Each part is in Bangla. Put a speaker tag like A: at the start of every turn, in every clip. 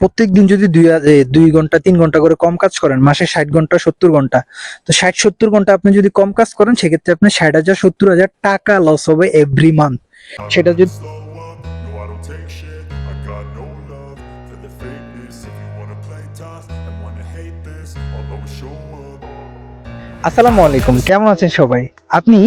A: প্রত্যেক দিন যদি দুই দুই ঘণ্টা, তিন ঘণ্টা করে কম কাজ করেন, মাসে ষাট ঘণ্টা, সত্তর ঘণ্টা। তো ষাট, সত্তর ঘণ্টা আপনি যদি কম কাজ করেন, সেক্ষেত্রে আপনি ষাট হাজার, সত্তর হাজার টাকা লস হবে এভরি মান্থ সেটা যদি আসসালামু আলাইকুম, কেমন আছেন সবাই? আপনি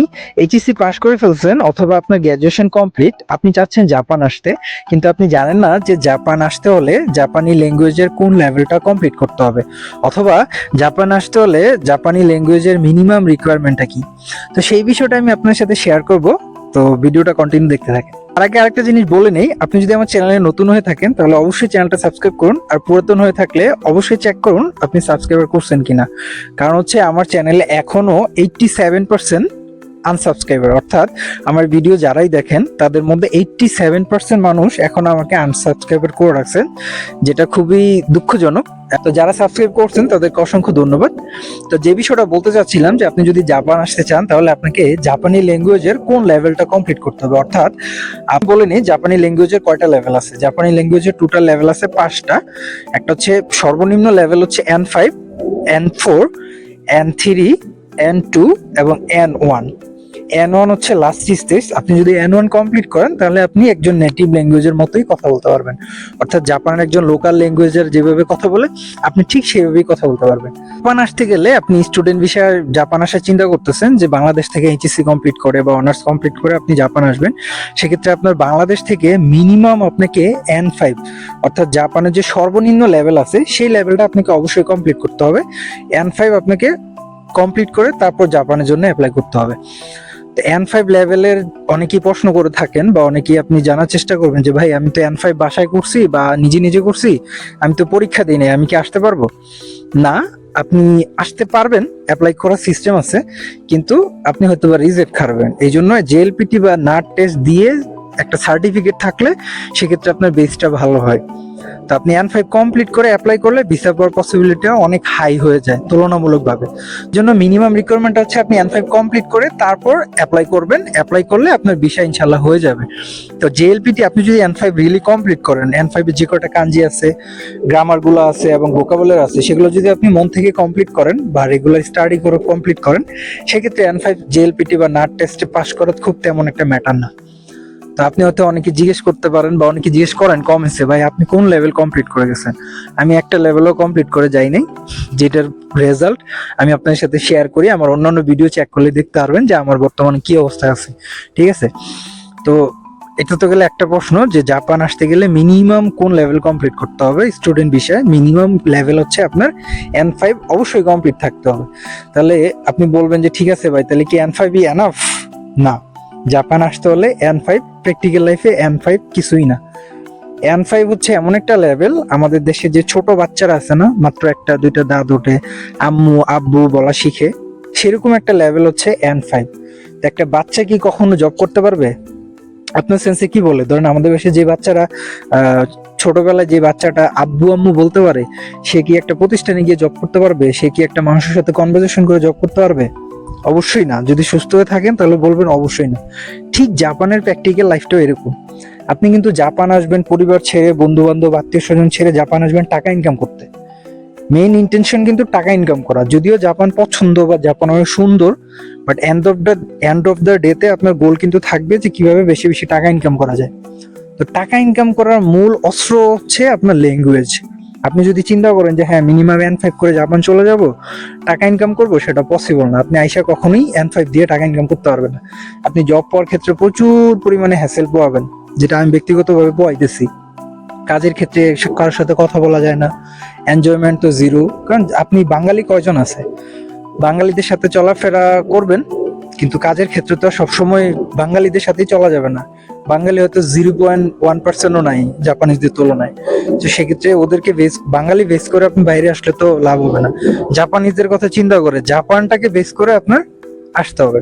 A: এইচএসসি পাস করে ফেলছেন অথবা আপনার গ্র্যাজুয়েশন কমপ্লিট আপনি চাচ্ছেন জাপান আসতে, কিন্তু আপনি জানেন না যে জাপান আসতে হলে জাপানি ল্যাঙ্গুয়েজের কোন লেভেলটা কমপ্লিট করতে হবে, অথবা জাপান আসতে হলে জাপানি ল্যাঙ্গুয়েজের মিনিমাম রিকোয়ারমেন্টটা কি? তো সেই বিষয়টা আমি আপনার সাথে শেয়ার করব, তো ভিডিওটা কন্টিনিউ দেখতে থাকেন। আর আগে আরেকটা জিনিস বলে নেই, আপনি যদি আমার চ্যানেলে নতুন হয়ে থাকেন, তাহলে অবশ্যই চ্যানেলটা সাবস্ক্রাইব করুন, আর পুরাতন হয়ে থাকলে অবশ্যই চেক করুন, আপনি সাবস্ক্রাইবার করছেন কিনা। কারণ হচ্ছে, আমার চ্যানেলে এখনও এইটটি সেভেন পার্সেন্ট আনসাবস্ক্রাইবার অর্থাৎ আমার ভিডিও যারাই দেখেন, তাদের মধ্যে এইটটি সেভেন পার্সেন্ট মানুষ এখন আমাকে আনসাবস্ক্রাইবার করে রাখছেন যেটা খুবই দুঃখজনক। তো যারা সাবস্ক্রাইব করছেন, তাদেরকে অসংখ্য ধন্যবাদ। তো যে বিষয়টা বলতে চাচ্ছিলাম, যে আপনি যদি জাপান আসতে চান, তাহলে আপনাকে জাপানি ল্যাঙ্গুয়েজের কোন লেভেলটা কমপ্লিট করতে হবে? অর্থাৎ, আমি বলে নিই জাপানি ল্যাঙ্গুয়েজের কয়টা লেভেল আছে? জাপানি ল্যাঙ্গুয়েজের টোটাল লেভেল আছে পাঁচটা। একটা হচ্ছে সর্বনিম্ন লেভেল হচ্ছে N five N four N three N two এবং এন ওয়ান এন ওয়ান হচ্ছে লাস্ট স্টেজ আপনি যদি এন ওয়ান কমপ্লিট করেন, তাহলে আপনি একজন নেটিভ ল্যাঙ্গুয়েজের মতোই কথা বলতে পারবেন। অর্থাৎ জাপানের একজন লোকাল ল্যাঙ্গুয়েজের যেভাবে কথা বলে, আপনি ঠিক সেভাবেই কথা বলতে পারবেন। জাপান আসতে গেলে আপনি স্টুডেন্ট বিষয়ে জাপান আসার চিন্তা করতেছেন যে বাংলাদেশ থেকে এইচএসসি কমপ্লিট করে বা অনার্স কমপ্লিট করে আপনি জাপান আসবেন। সেক্ষেত্রে আপনার বাংলাদেশ থেকে মিনিমাম আপনাকে এন ফাইভ অর্থাৎ জাপানের যে সর্বনিম্ন লেভেল আছে, সেই লেভেলটা আপনাকে অবশ্যই কমপ্লিট করতে হবে। এন ফাইভ আপনাকে কমপ্লিট করে তারপর জাপানের জন্য অ্যাপ্লাই করতে হবে। এন ফাইভ লেভেলের অনেকেই প্রশ্ন করে থাকেন বা অনেকেই আপনি জানার চেষ্টা করবেন যে, ভাই, আমি তো এন ফাইভ বাসায় করছি বা নিজে নিজে করছি, আমি তো পরীক্ষা দিই নাই, আমি কি আসতে পারব? না, আপনি আসতে পারবেন অ্যাপ্লাই করার সিস্টেম আছে, কিন্তু আপনি হয়তো বা রিজেক্ট খাবেন এই জন্য জেএলপিটি বা নাট টেস্ট দিয়ে একটা সার্টিফিকেট থাকলে সেক্ষেত্রে আপনার বেসটা ভালো হয়। তো আপনি এন ফাইভ কমপ্লিট করে অ্যাপ্লাই করলে ভিসা পাওয়ার পসিবিলিটিও অনেক হাই হয়ে যায়, তুলনামূলকভাবে। জন্য মিনিমাম রিকোয়ারমেন্ট হচ্ছে আপনি এন ফাইভ কমপ্লিট করে তারপর অ্যাপ্লাই করবেন। অ্যাপ্লাই করলে আপনার ভিসা ইনশাল্লাহ হয়ে যাবে। তো জেএলপিটি আপনি যদি এন ফাইভ রিয়েলি কমপ্লিট করেন এন ফাইভে যে কটা কাঞ্জি আছে গ্রামারগুলো আছে এবং ভোকাবুলার আছে, সেগুলো যদি আপনি মন থেকে কমপ্লিট করেন বা রেগুলার স্টাডি করে কমপ্লিট করেন, সেক্ষেত্রে এন ফাইভ জেএলপিটি বা নাট টেস্টে পাস করা খুব তেমন একটা ম্যাটার না। আপনি হয়তো অনেকে জিজ্ঞেস করতে পারেন বা অনেকে জিজ্ঞেস করেন কমেন্টসে ভাই, আপনি কোন লেভেল কমপ্লিট করে গেছেন? আমি একটা লেভেলও কমপ্লিট করে যাই নাই যেটার রেজাল্ট আমি আপনাদের সাথে শেয়ার করি, আমার অন্যান্য ভিডিও চেক করলে দেখতে পারবেন যে আমার বর্তমানে কি অবস্থায় আছে, ঠিক আছে? তো এটা তো গেলে একটা প্রশ্ন যে জাপান আসতে গেলে মিনিমাম কোন লেভেল কমপ্লিট করতে হবে স্টুডেন্ট বিষয়ে? মিনিমাম লেভেল হচ্ছে আপনার এন ফাইভ অবশ্যই কমপ্লিট থাকতে হবে। তাহলে আপনি বলবেন যে, ঠিক আছে ভাই, তাহলে কি এন ফাইভ ফাইভই এনাফ না। জাপান আসতে হলে এন ফাইভ প্র্যাকটিক্যাল লাইফে এন ফাইভ কিছুই না। এন ফাইভ হচ্ছে এমন একটা লেভেল আমাদের দেশে যে ছোট বাচ্চারা আছে না, মাত্র একটা, দুইটা দাঁত ওঠে, আম্মু, আব্বু বলা শিখে, সেরকম একটা লেভেল হচ্ছে এন ফাইভ একটা বাচ্চা কি কখনো জব করতে পারবে? আপনার সেন্সে কি বলে? ধরেন আমাদের দেশে যে বাচ্চারা ছোটবেলায় যে বাচ্চাটা আব্বু, আম্মু বলতে পারে, সে কি একটা প্রতিষ্ঠানে গিয়ে জব করতে পারবে? সে কি একটা মানুষের সাথে কনভারসেশন করে জব করতে পারবে? অবশ্যই না। যদি সুস্থ হয়ে থাকেন, তাহলে বলবেন অবশ্যই না। ঠিক জাপানের প্র্যাকটিক্যাল লাইফটাও এরকম। আপনি কিন্তু জাপান আসবেন, পরিবার ছেড়ে বন্ধু বান্ধব আত্মীয় স্বজন ছেড়ে জাপান আসবেন টাকা ইনকাম করতে। মেইন ইন্টেনশন কিন্তু টাকা ইনকাম করা। যদিও জাপান পছন্দ বা জাপান অনেক সুন্দর but end of the end of the ডেতে আপনার গোল কিন্তু থাকবে যে কীভাবে বেশি বেশি টাকা ইনকাম করা যায়। তো টাকা ইনকাম করার মূল অস্ত্র হচ্ছে আপনার ল্যাঙ্গুয়েজ আপনি যদি চিন্তা করেন যে হ্যাঁ মিনিমাম এন ফাইভ করে জাপান চলে যাব, টাকা ইনকাম করব, সেটা পসিবল না। আপনি আইসা কখনোই এন ফাইভ দিয়ে টাকা ইনকাম করতে পারবেন না। আপনি জব পাওয়ার ক্ষেত্রে প্রচুর পরিমাণে হ্যাসেল পোয়াবেন যেটা আমি ব্যক্তিগতভাবে পোয়াইতেছি কাজের ক্ষেত্রে কারোর সাথে কথা বলা যায় না। এনজয়মেন্ট তো জিরো কারণ আপনি বাঙালি কয়জন আছে? বাঙালিদের সাথে চলাফেরা করবেন কিন্তু কাজের ক্ষেত্রে তো সবসময় বাঙালিদের সাথেই চলা যাবে না। বাঙালি হয়তো জিরো পয়েন্ট ওয়ান পার্সেন্টও নাই জাপানিজদের তুলনায়। তো সেক্ষেত্রে ওদেরকে বেস বাঙালি বেস করে আপনি বাইরে আসলে তো লাভ হবে না। জাপানিজদের কথা চিন্তা করে, জাপানটাকে বেস করে আপনার আসতে হবে।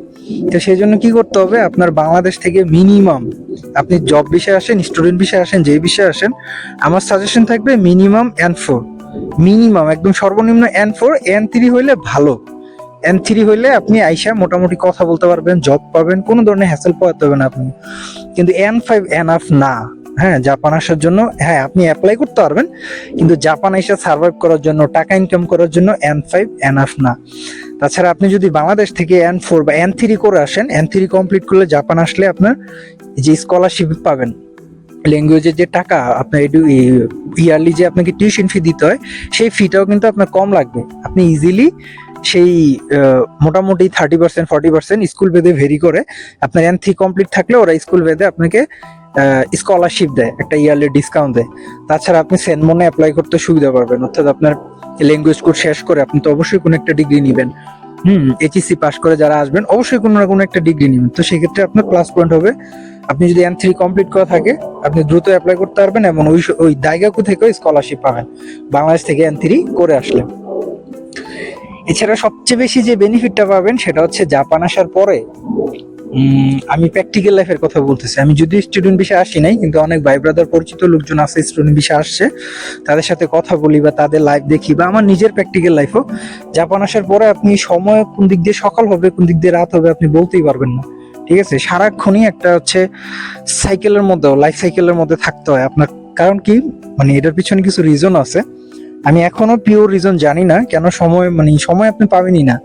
A: তো সেই জন্য কি করতে হবে? আপনার বাংলাদেশ থেকে মিনিমাম আপনি জব বিষয়ে আসেন স্টুডেন্ট বিষয়ে আসেন, যে বিষয়ে আসেন, আমার সাজেশন থাকবে মিনিমাম এন ফোর মিনিমাম একদম সর্বনিম্ন এন ফোর এন থ্রি হইলে ভালো। এন থ্রি হইলে আপনি আইসা মোটামুটি কথা বলতে পারবেন জব পাবেন, কোনো ধরনের হ্যাসেল পাওয়াতে হবে না আপনি। কিন্তু এন ফাইভ এনাফ না। হ্যাঁ জাপান আসার জন্য হ্যাঁ আপনি অ্যাপ্লাই করতে পারবেন, কিন্তু জাপান এসে সার্ভাইভ করার জন্য, টাকা ইনকাম করার জন্য এন ফাইভ এনাফ না। তাছাড়া আপনি যদি বাংলাদেশ থেকে এন ফোর বা এন থ্রি করে আসেন এন থ্রি কমপ্লিট করলে জাপান আসলে আপনার যে স্কলারশিপ পাবেন ল্যাঙ্গুয়েজের যে টাকা, আপনার ইয়ারলি যে আপনাকে টিউশন ফি দিতে হয়, সেই ফিটাও কিন্তু আপনার কম লাগবে। আপনি ইজিলি সেই মোটামুটি thirty percent forty percent school বেদে ভেরি করে। আপনার এন থ্রি কমপ্লিট থাকলে ওরা স্কুল বেদে আপনাকে স্কলারশিপ দেয়, একটা ইয়ারলি ডিসকাউন্ট দেয়। তাছাড়া আপনি সেনমনে অ্যাপ্লাই করতে সুবিধা পাবেন অর্থাৎ আপনার ল্যাঙ্গুয়েজ কোর্স শেষ করে আপনি তো অবশ্যই কোনো একটা ডিগ্রি নেবেন। হুম এইচএসসি পাস করে যারা আসবেন, অবশ্যই কোনো না কোনো একটা ডিগ্রি নেবেন। তো সেক্ষেত্রে আপনার প্লাস পয়েন্ট হবে। আপনি যদি এন থ্রি কমপ্লিট করা থাকে, আপনি দ্রুত অ্যাপ্লাই করতে পারবেন এবং ওই ওই দায়গাকু থেকেও স্কলারশিপ পাবেন। বাংলাদেশ থেকে এন থ্রি করে আসলে এছাড়া সবচেয়ে বেশি যে বেনিফিটটা পাবেন সেটা হচ্ছে জাপান আসার পরে আমি প্র্যাকটিক্যাল লাইফের কথা বলতেছি। আমি যদি স্টুডেন্ট বিষয়ে আসি নাই, কিন্তু অনেক ভাই ব্রাদার পরিচিত লোকজন আছে স্টুডেন্ট বিষয়ে আসছে। তাদের সাথে কথা বলি বা তাদের লাইফ দেখি বা আমার নিজের প্র্যাকটিক্যাল লাইফও জাপান আসার পরে আপনি সময় কোন দিক দিয়ে সকাল হবে, কোন দিক দিয়ে রাত হবে আপনি বলতেই পারবেন না। ঠিক আছে? সারাক্ষণই একটা হচ্ছে সাইকেলের মধ্যে লাইফ সাইকেলের মধ্যে থাকতে হয়। আপনার, কারণ কি? মানে এটার পিছনে কিছু রিজন আছে। আমি এখনও পিওর রিজন জানি না, কেন সময় মানে সময় আপনি পাবেনই না।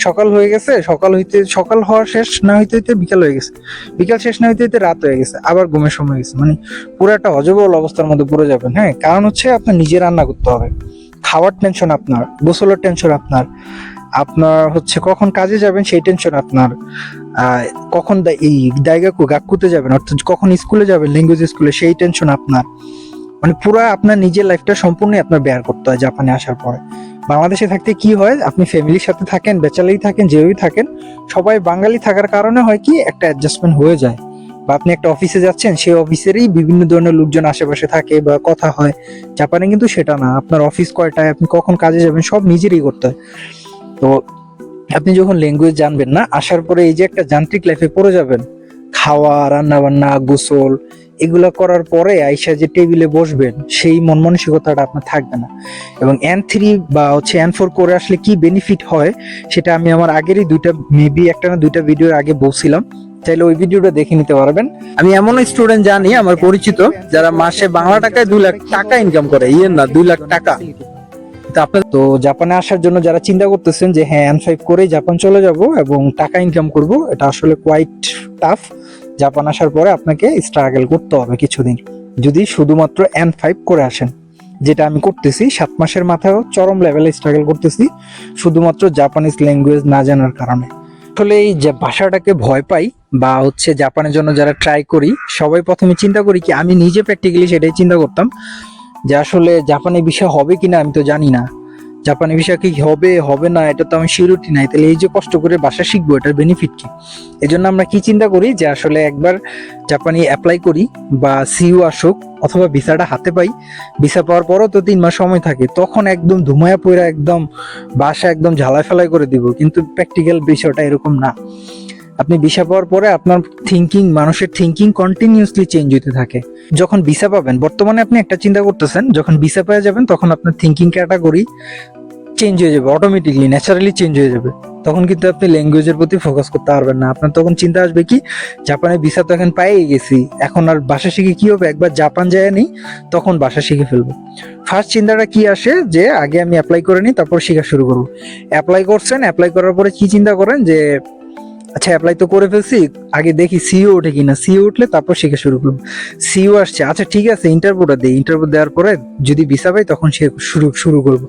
A: সকাল হয়ে গেছে, সকাল হইতে সকাল হওয়ার শেষ না হইতে হইতে বিকাল হয়ে গেছে। বিকাল শেষ না হইতে হইতে রাত হয়ে গেছে, আবার ঘুমের সময় গেছে। মানে পুরো একটা অজবল অবস্থার মধ্যে পড়ে যাবেন হ্যাঁ? কারণ হচ্ছে আপনার নিজে রান্না করতে হবে। খাওয়ার টেনশন আপনার, গোসলের টেনশন আপনার আপনার হচ্ছে কখন কাজে যাবেন সেই টেনশন আপনার। কখন এই দায়গাকু গাকুতে যাবেন, অর্থাৎ কখন স্কুলে যাবেন ল্যাঙ্গুয়েজ স্কুলে সেই টেনশন আপনার। মানে পুরো আপনার নিজের লাইফটা সম্পূর্ণই আপনার বেয়ার করতে হয় জাপানে আসার পরে। বাংলাদেশে থাকতে কি হয়? আপনি ফ্যামিলির সাথে থাকেন, বেচালেই থাকেন, যেভাবেই থাকেন, সবাই বাঙালি থাকার কারণে হয় কি, একটা অ্যাডজাস্টমেন্ট হয়ে যায়। বা আপনি একটা অফিসে যাচ্ছেন, সেই অফিসেরই বিভিন্ন ধরনের লোকজন আশেপাশে থাকে বা কথা হয়। জাপানে কিন্তু সেটা না। আপনার অফিস কয়টায়, আপনি কখন কাজে যাবেন, সব নিজেরই করতে হয়। তো আপনি যখন ল্যাঙ্গুয়েজ জানবেন না, আসার পরে এই যে একটা যান্ত্রিক লাইফে পড়ে যাবেন খাওয়া রান্না বান্না গোসল, এগুলো করার পরে আইসা যে টেবিলে বসবেন, সেই মন মানসিকতাটা আপনার থাকবে না। এবং এন থ্রি বা হচ্ছে এন ফোর করে আসলে কি বেনিফিট হয়, সেটা আমি আমার আগেরই দুইটা মেবি একটা না দুইটা ভিডিওর আগে বলছিলাম। চাইলে ওই ভিডিওটা দেখে নিতে পারবেন। আমি এমন স্টুডেন্ট জানি, আমার পরিচিত, যারা মাসে বাংলা টাকায় দুই লাখ টাকা ইনকাম করে ইয়ে না, দুই লাখ টাকা। তো তো জাপানে আসার জন্য যারা চিন্তা করতেছেন যে হ্যাঁ এন ফাইভ করে জাপান চলে যাব এবং টাকা ইনকাম করব, এটা আসলে কোয়াইট টাফ জাপান আসার পরে আপনাকে স্ট্রাগল করতে হবে কিছুদিন। যদি শুধুমাত্র এন ফাইভ করে আসেন, যেটা আমি করতেছি, সাত মাসের মাথায় চরম লেভেলে স্ট্রাগল করতেছি, শুধুমাত্র জাপানিজ ল্যাঙ্গুয়েজ না জানার কারণে। আসলে এই যে ভাষাটাকে ভয় পাই বা হচ্ছে জাপানের জন্য যারা ট্রাই করি, সবাই প্রথমে চিন্তা করি কি, আমি নিজে প্র্যাকটিক্যালি সেটাই চিন্তা করতাম। যে আসলে জাপানি বিষয় হবে কিনা আমি তো জানি না। জাপানি বিষয় কি হবে হবে না, এটা তো আমি শিওরিটি নাই। তাহলে এই যে কষ্ট করে বাসা শিখব, এটার বেনিফিট কি? এই জন্য আমরা কি চিন্তা করি যে আসলে একবার জাপানি অ্যাপ্লাই করি বা সিইউ আসুক অথবা ভিসাটা হাতে পাই। ভিসা পাওয়ার পরও তো তিন মাস সময় থাকে, তখন একদম ধুমায়া পইরা একদম বাসা একদম ঝালাই ফেলাই করে দিব। কিন্তু প্র্যাকটিক্যাল বিষয়টা এরকম না। আপনি ভিসা পাওয়ার পরে আপনার থিঙ্কিং মানুষের থিঙ্কিং কন্টিনিউসলি চেঞ্জ হতে থাকে। যখন ভিসা পাবেন, বর্তমানে আপনি একটা চিন্তা করতেছেন, যখন ভিসা পেয়ে যাবেন, তখন আপনার থিঙ্কিং ক্যাটাগরি চেঞ্জ হয়ে যাবে অটোমেটিকলি ন্যাচারালি চেঞ্জ হয়ে যাবে। তখন কিন্তু আপনি ল্যাঙ্গুয়েজের প্রতি ফোকাস করতে পারবেন না। আপনার তখন চিন্তা আসবে কি, জাপানে ভিসা তো এখন পাইয়ে গেছি, এখন আর ভাষা শিখে কি হবে? একবার জাপান যায় নেই তখন ভাষা শিখে ফেলব। ফার্স্ট চিন্তাটা কি আসে? যে আগে আমি অ্যাপ্লাই করে নিই তারপর শেখা শুরু করব। অ্যাপ্লাই করছেন অ্যাপ্লাই করার পরে কি চিন্তা করেন? যে আচ্ছা অ্যাপ্লাই তো করে ফেলছি, আগে দেখি সিও ওঠে কিনা। সিও উঠলে তারপর শিখে শুরু করব। সিও আসছে আচ্ছা ঠিক আছে ইন্টারভিউটা দিই। ইন্টারভিউ দেওয়ার পরে যদি ভিসা পাই তখন সে শুরু শুরু করব।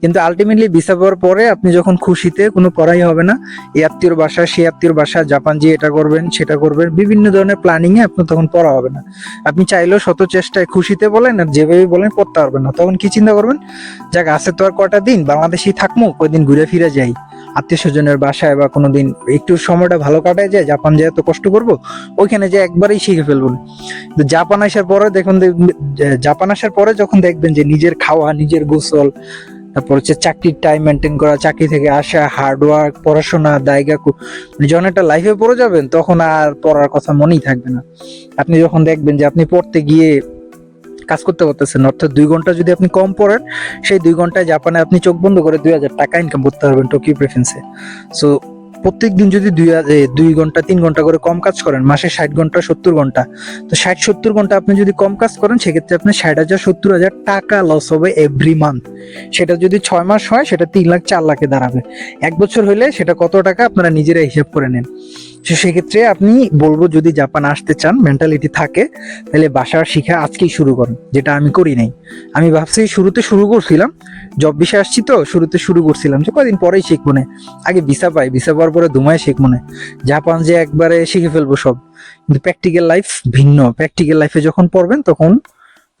A: কিন্তু আলটিমেটলি ভিসা পাওয়ার পরে আপনি যখন খুশিতে, কোনো পড়াই হবে না। এই আত্মীয়র বাসা সে আত্মীয়র বাসা, জাপান যে এটা করবেন, সেটা করবেন। বিভিন্ন ধরনের প্ল্যানিংয়ে এ আপনার তখন পড়া হবে না। আপনি চাইলেও শত চেষ্টায় খুশিতে বলেন আর যেভাবে বলেন পড়তে পারবেন না। তখন কি চিন্তা করবেন? যাক, আছে তো আর কটা দিন, বাংলাদেশেই থাকব কয়দিন ঘুরে ফিরে যাই। আত্মীয় স্বজনের বাসায় বা কোনোদিন একটু সময়টা ভালো কাটায় যায় জাপান যায় তো কষ্ট করব, ওইখানে যে একবারেই শিখে ফেলব। তো জাপান আসার পরে দেখুন যে জাপান আসার পরে যখন দেখবেন যে নিজের খাওয়া, নিজের গোসল, তারপর হচ্ছে চাকরির টাইম মেনটেন করা, চাকরি থেকে আসা হার্ড ওয়ার্ক পড়াশোনা, দায়গা মানে যখন একটা লাইফে পড়ে যাবেন, তখন আর পড়ার কথা মনেই থাকবে না। আপনি যখন দেখবেন যে আপনি পড়তে গিয়ে কাজ করতে পারতেছেন। অর্থাৎ দুই ঘণ্টা যদি আপনি কম পড়েন, সেই দুই ঘন্টায় জাপানে আপনি চোখ বন্ধ করে দুই হাজার টাকা ইনকাম করতে পারবেন টোকিও প্রেফেন্সে সো প্রত্যেক দিন যদি দুই দুই ঘণ্টা, তিন ঘণ্টা করে কম কাজ করেন, মাসে ষাট ঘণ্টা, সত্তর ঘণ্টা। তো ষাট, সত্তর ঘণ্টা আপনি যদি কম কাজ করেন, সেক্ষেত্রে আপনার ষাট হাজার, সত্তর হাজার টাকা লস হবে এভরি মান্থ সেটা যদি ছয় মাস হয়, সেটা তিন লাখ, চার লাখে দাঁড়াবে। এক বছর হলে সেটা কত টাকা আপনারা নিজেরা হিসাব করে নেন। তো সেক্ষেত্রে আপনি বলব যদি জাপান আসতে চান মেন্টালিটি থাকে, তাহলে বাসার শিখা আজকেই শুরু করেন, যেটা আমি করি নাই। আমি ভাবছি শুরুতে শুরু করছিলাম জব বিষয়ে আসছি তো, শুরুতে শুরু করছিলাম, যে কদিন পরেই শিখব না। আগে ভিসা পাই ভিসা পাওয়ার পরে দুমায় শিখব না। জাপান যে একবারে শিখে ফেলব সব, কিন্তু প্র্যাকটিক্যাল লাইফ ভিন্ন। প্র্যাকটিক্যাল লাইফে যখন পড়বেন, তখন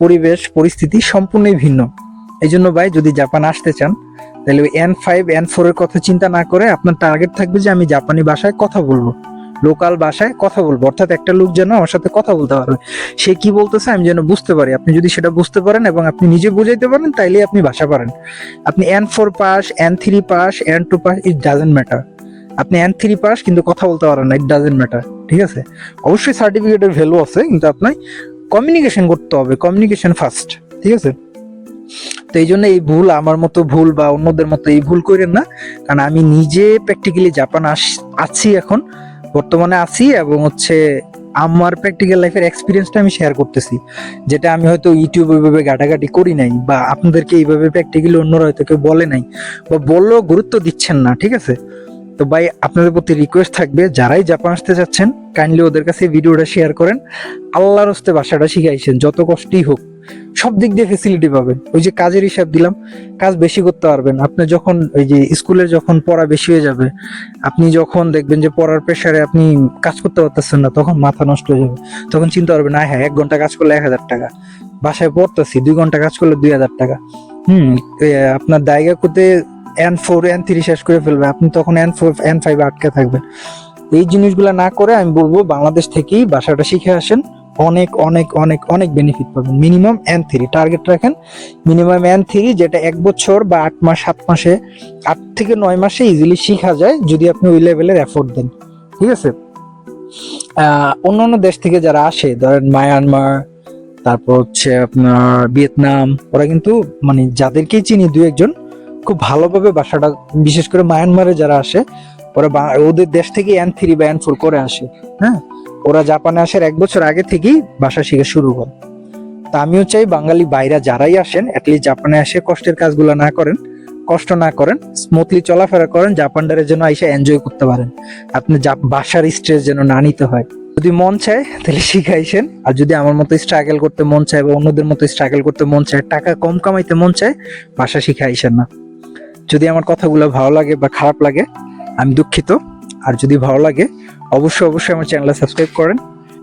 A: পরিবেশ, পরিস্থিতি সম্পূর্ণই ভিন্ন। এই জন্য ভাই, যদি জাপান আসতে চান, তাহলে এন ফাইভ এন ফোর এর কথা চিন্তা না করে আপনার টার্গেট থাকবে যে আমি জাপানি ভাষায় কথা বলব। লোকাল ভাষায় কথা বলব। অর্থাৎ একটা লোক যেন আমার সাথে কথা বলতে পারবে সে কি বলতেছে আমি যেন বুঝতে পারি। আপনি যদি সেটা বুঝতে পারেন এবং আপনি নিজে বুঝাইতে পারেন, তাইলে আপনি ভাষা পারেন। আপনি N four pass N three pass N two pass it doesn't matter আপনি এন থ্রি পাস কিন্তু কথা বলতে পারেন না ইট ডাজেন্ট ম্যাটার ঠিক আছে? অবশ্যই সার্টিফিকেটের ভ্যালু আছে, কিন্তু আপনার কমিউনিকেশন করতে হবে কমিউনিকেশন ফার্স্ট ঠিক আছে? তো এই জন্য এই ভুল, আমার মতো ভুল বা অন্যদের মতো এই ভুল করেন না। কারণ আমি নিজে প্র্যাকটিক্যালি জাপান আছি এখন। বর্তমানে আছি এবং হচ্ছে আমার প্র্যাকটিক্যাল লাইফের এক্সপিরিয়েন্সটা আমি শেয়ার করতেছি। যেটা আমি হয়তো ইউটিউব ওইভাবে ঘাটাঘাটি করি নাই বা আপনাদেরকে এইভাবে প্র্যাকটিক্যালি অন্যরা হয়তো কেউ বলে নাই বা বললেও গুরুত্ব দিচ্ছেন না, ঠিক আছে? তো ভাই, আপনাদের প্রতি রিকোয়েস্ট থাকবে, যারাই জাপান আসতে চাচ্ছেন কাইন্ডলি ওদের কাছে ভিডিওটা শেয়ার করেন। আল্লাহর হস্তে ভাষাটা শিখাইছেন, যত কষ্টই হোক। সব দিক দিয়ে ফেসিলিটি পাবেন। ওই যে কাজের হিসাব দিলাম, কাজ বেশি করতে পারবেন। আপনি যখন, ওই যে স্কুলে যখন পড়া বেশি হয়ে যাবে, আপনি যখন দেখবেন যে পড়ার প্রেশারে আপনি কাজ করতে পারতেছেন না, তখন মাথা নষ্ট হয়ে যাবে। তখন চিন্তা করবেন না হ্যাঁ এক ঘণ্টা কাজ করলে এক হাজার টাকা। বাসায় পড়তেছি, দুই ঘণ্টা কাজ করলে দুই হাজার টাকা। হুম আপনার দায়গা করতে এন ফোর এন থ্রি শেষ করে ফেলবে। আপনি তখন এন ফোর এন ফাইভ আটকে থাকবেন। এই জিনিসগুলো না করে আমি বলব, বাংলাদেশ থেকেই ভাষাটা শিখে আসেন। অনেক অনেক অনেক অনেক বেনিফিট পাবেন। মিনিমাম এন থ্রি টার্গেট রাখেন। মিনিমাম এন থ্রি যেটা এক বছর বা আট মাস, সাত মাসে, আট থেকে নয় মাসে ইজিলি শিখা যায়, যদি আপনি ওই লেভেলের এফোর্ট দেন। ঠিক আছে? অন্যান্য দেশ থেকে যারা আসে, ধরেন মায়ানমার তারপর হচ্ছে আপনার ভিয়েতনাম ওরা কিন্তু মানে যাদেরকেই চিনি দু একজন খুব ভালোভাবে বাসাটা, বিশেষ করে মায়ানমারে যারা আসে, ওরা ওদের দেশ থেকে এন থ্রি বা এন ফোর করে আসে হ্যাঁ? ওরা জাপানে আসার এক বছর আগে থেকেই বাসা শিখে শুরু করে তা আমিও চাই বাঙালি বাইরা যারাই আসেন অ্যাটলিস্ট জাপানে আসে কষ্টের কাজগুলো না করেন, কষ্ট না করেন স্মুথলি চলাফেরা করেন জাপানডারের জন্য এসে এনজয় করতে পারেন। আপনি বাসার স্ট্রেস যেন না নিতে হয়। যদি মন চায়, তাহলে শিখাইছেন। আর যদি আমার মতো স্ট্রাগল করতে মন চায় বা অন্যদের মতো স্ট্রাগল করতে মন চায়, টাকা কম কামাইতে মন চায় ভাষা শিখাইছেন না। যদি আমার কথাগুলো ভালো লাগে বা খারাপ লাগে, আমি দুঃখিত। আর যদি ভালো লাগে, অবশ্যই অবশ্যই আমার চ্যানেলটা সাবস্ক্রাইব করেন।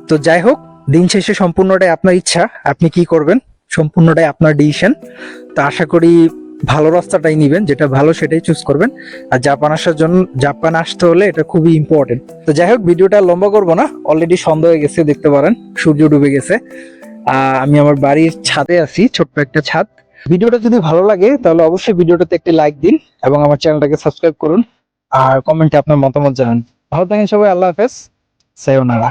A: তো যাই হোক, দিন শেষে সম্পূর্ণটাই আপনার ইচ্ছা, আপনি কি করবেন? সম্পূর্ণটাই আপনার ডিসিশন তো আশা করি ভালো রাস্তাটাই নিবেন, যেটা ভালো সেটাই চুজ করবেন। আর জাপান আসার জন্য, জাপান আসতে হলে এটা খুবই ইম্পর্টেন্ট তো যাই হোক, ভিডিওটা লম্বা করব না। অলরেডি সন্ধ্যা হয়ে গেছে, দেখতে পারেন, সূর্য ডুবে গেছে। আমি আমার বাড়ির ছাদে আছি, ছোট্ট একটা ছাদ। ভিডিওটা যদি ভালো লাগে, তাহলে অবশ্যই ভিডিওটাতে একটি লাইক দিন এবং আমার চ্যানেলটাকে সাবস্ক্রাইব করুন আর কমেন্টে আপনার মতামত জানান। ভালো থাকেন সবাই, আল্লাহ হাফেজ। সায়োনারা